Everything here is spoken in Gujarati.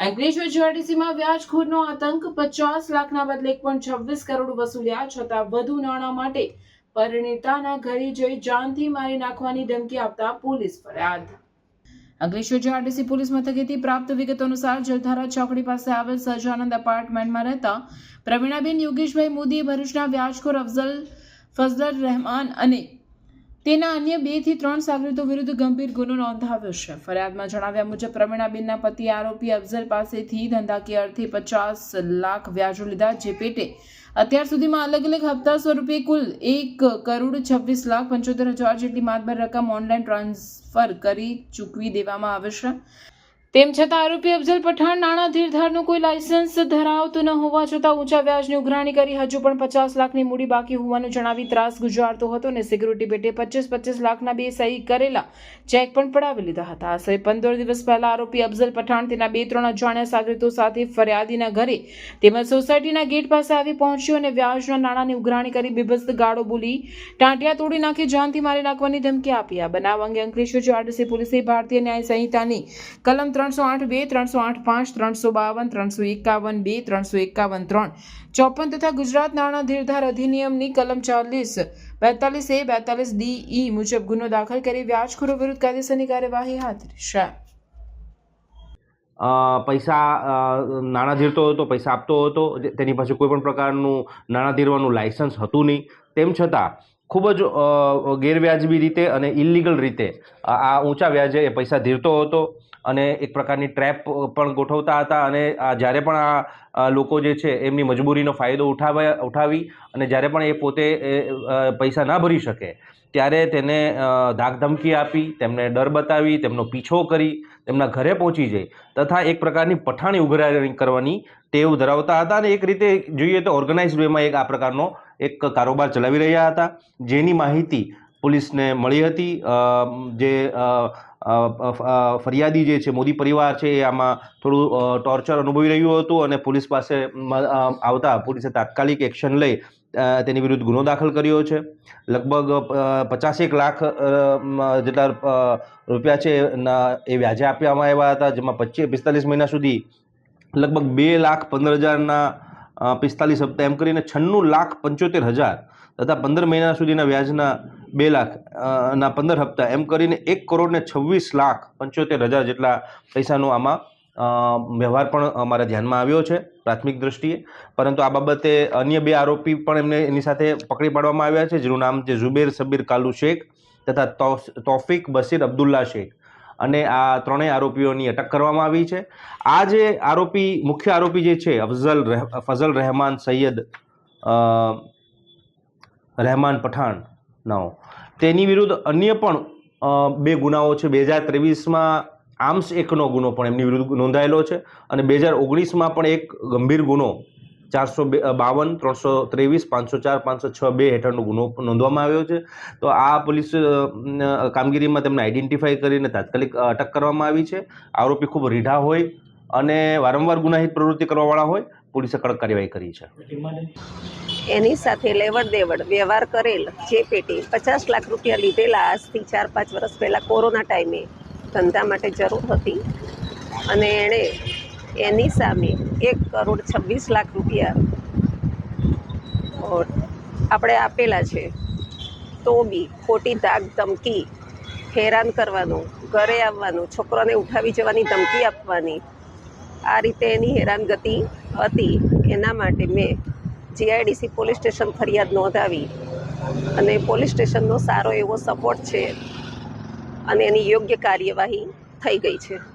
અંકલેશ્વર જીઆરટીસીમાં વ્યાજખોરનો આતંક પચાસ લાખના બદલે એક પોઈન્ટ છવ્વીસ કરોડ વસૂલ્યા છતાં વધુ નાણાં માટે પરિણીતાના ઘરે જઈ જાનથી મારી નાખવાની ધમકી આપતા પોલીસ ફરિયાદ. અંકલેશ્વર જીઆરટીસી પોલીસ મથકેથી પ્રાપ્ત વિગતો અનુસાર જલધારા ચોકડી પાસે આવેલ સહજાનંદ એપાર્ટમેન્ટમાં રહેતા પ્રવીણાબેન યોગેશભાઈ મોદીએ ભરૂચના વ્યાજખોર અફઝલ ફઝલર રહેમાન અને તેના અન્ય બેથી ત્રણ સાગરીતો વિરુદ્ધ ગંભીર ગુનો નોંધાવ્યો છે. ફરિયાદમાં જણાવ્યા મુજબ પ્રવીણાબેનના પતિ આરોપી અફઝલ પાસેથી ધંધાકીય અર્થે પચાસ લાખ વ્યાજો લીધા, જે પેટે અત્યાર સુધીમાં અલગ અલગ હપ્તા સ્વરૂપે કુલ એક કરોડ છવ્વીસ લાખ પંચોતેર હજાર જેટલી માતબર રકમ ઓનલાઈન ટ્રાન્સફર કરી ચૂકવી દેવામાં આવે છે. તેમ છતાં આરોપી અફઝલ પઠાણ નાણાં ધીરધારનું કોઈ લાયસન્સ ધરાવતું ન હોવા છતાં ઊંચા વ્યાજની ઉઘરાણી કરી હજુ પણ પચાસ લાખની મૂડી બાકી હોવાનું જણાવી ત્રાસ ગુજારતો હતો અને સિક્યુરિટી પેટે પચીસ પચીસ લાખના બે સહી કરેલા ચેક પણ પડાવી લીધા હતા. આશરે પંદર દિવસ પહેલા આરોપી અફઝલ પઠાણ તેના બે ત્રણ અજાણ્યા સાગરીતો સાથે ફરિયાદીના ઘરે તેમજ સોસાયટીના ગેટ પાસે આવી પહોંચ્યો અને વ્યાજના નાણાંની ઉઘરાણી કરી બીભત્સ ગાળો બોલી ટાંટિયા તોડી નાખી, જાનથી મારી નાખવાની ધમકી આપી. આ બનાવ અંગે અંકલેશ્વર ચાર્ડસી પોલીસે ભારતીય ન્યાય સંહિતાની કલમ ત્રણસો આઠ, બે, ત્રણસો આઠ, પાંચ, ત્રણસો બાવન, ત્રણસો એકાવન, બે, ત્રણસો એકાવન, ત્રણ. ચોપન તથા ગુજરાત નાણાં ધીરધાર અધિનિયમની કલમ ચાલીસ, બેતાલીસ એ, બેતાલીસ ડી, ઈ મુજબ ગુનો દાખલ કરી વ્યાજખોરો વિરુદ્ધ કાયદેસરની કાર્યવાહી હાથ ધરશે પૈસા નાણાં ધીરતો હતો, પૈસા આપતો હતો તેની પાસે કોઈ પણ પ્રકારનું નાણાં ધીરવાનું લાયસન્સ હતું નહીં. તેમ છતાં, ખૂબ જ ગેરવ્યાજબી રીતે અને ઇલિગલ રીતે આ ઊંચા વ્યાજે એ પૈસા ધીરતો હતો. અને એક પ્રકારની ટ્રેપ પણ ગોઠવતા હતા અને જ્યારે પણ આ લોકો જે છે એમની મજબૂરીનો ફાયદો ઉઠાવ્યા ઉઠાવી અને જ્યારે પણ એ પોતે પૈસા ના ભરી શકે, ત્યારે તેને ધાકધમકી આપી, તેમને ડર બતાવી, તેમનો પીછો કરી, તેમના ઘરે પહોંચી જઈ, તથા એક પ્રકારની પઠાણી ઉઘરાણી કરવાની ટેવ ધરાવતા હતા અને એક રીતે જોઈએ તો ઓર્ગેનાઇઝ વેમાં એક આ પ્રકારનો એક કારોબાર ચલાવી રહ્યા હતા. જેની માહિતી પોલીસને મળી હતી. જે ફરિયાદી જે છે, મોદી પરિવાર છે, એ આમાં થોડું ટોર્ચર અનુભવી રહ્યું હતું અને પોલીસ પાસે આવતા પોલીસે તાત્કાલિક એક્શન લઈ તેની વિરુદ્ધ ગુનો દાખલ કર્યો છે. લગભગ પચાસેક લાખ જેટલા રૂપિયા છે એ વ્યાજે આપવામાં આવ્યા હતા, જેમાં પચીસ, પિસ્તાલીસ મહિના સુધી લગભગ બે લાખ પંદર હજારના પિસ્તાલીસ હપ્તા, એમ કરીને છન્નું લાખ પંચોતેર હજાર તથા પંદર મહિના સુધીના વ્યાજના બે લાખ ના પંદર હપ્તા, એમ કરીને એક કરોડને છવ્વીસ લાખ પંચોતેર હજાર જેટલા પૈસાનો આમાં વ્યવહાર પણ અમારા ધ્યાનમાં આવ્યો છે પ્રાથમિક દ્રષ્ટિએ. પરંતુ આ બાબતે અન્ય બે આરોપી પણ એમને એની સાથે પકડી પાડવામાં આવ્યા છે, જેનું નામ છે ઝુબેર સબીર કાલુ શેખ તથા તોફિક બસીર અબ્દુલ્લા શેખ. અને આ ત્રણેય આરોપીઓની અટક કરવામાં આવી છે. આ જે આરોપી, મુખ્ય આરોપી જે છે, અફઝલ ફઝલ રહેમાન સૈયદ રહેમાન પઠાણ પઠાણનો તેની વિરુદ્ધ અન્ય પણ બે ગુનાઓ છે. બે હજાર ત્રેવીસમાં આર્મ્સ એકનો ગુનો પણ એમની વિરુદ્ધ નોંધાયેલો છે અને બે હજાર ઓગણીસમાં પણ એક ગંભીર ગુનો ચારસો બે બાવન, ત્રણસો ત્રેવીસ, પાંચસો ચાર, પાંચસો છ, બે હેઠળનો ગુનો નોંધવામાં આવ્યો છે. તો આ પોલીસ કામગીરીમાં તેમને આઈડેન્ટિફાઈ કરીને તાત્કાલિક અટક કરવામાં આવી છે. આરોપી ખૂબ રીઢા હોય અને વારંવાર ગુનાહિત પ્રવૃત્તિ કરવાવાળા હોય, પોલીસે કડક કાર્યવાહી કરી છે. એની સાથે લેવડ દેવડ વ્યવહાર કરેલ જે પેટી પચાસ લાખ રૂપિયા લીધેલા આજથી ચાર, પાંચ વર્ષ પહેલાં કોરોના ટાઈમે ધંધા માટે જરૂર હતી. અને એણે એની સામે એક કરોડ છવ્વીસ લાખ રૂપિયા. આપણે આપેલા છે. તો બી ખોટી ધાક ધમકી, હેરાન કરવાનું, ઘરે આવવાનું, છોકરાને ઉઠાવી જવાની ધમકી આપવાની. આ રીતે એની હેરાનગતિ હતી. એના માટે મેં જીઆઈડીસી પોલીસ સ્ટેશન ફરિયાદ નોંધાવી. અને પોલીસ સ્ટેશનનો સારો એવો સપોર્ટ છે. અને એની યોગ્ય કાર્યવાહી થઈ ગઈ છે.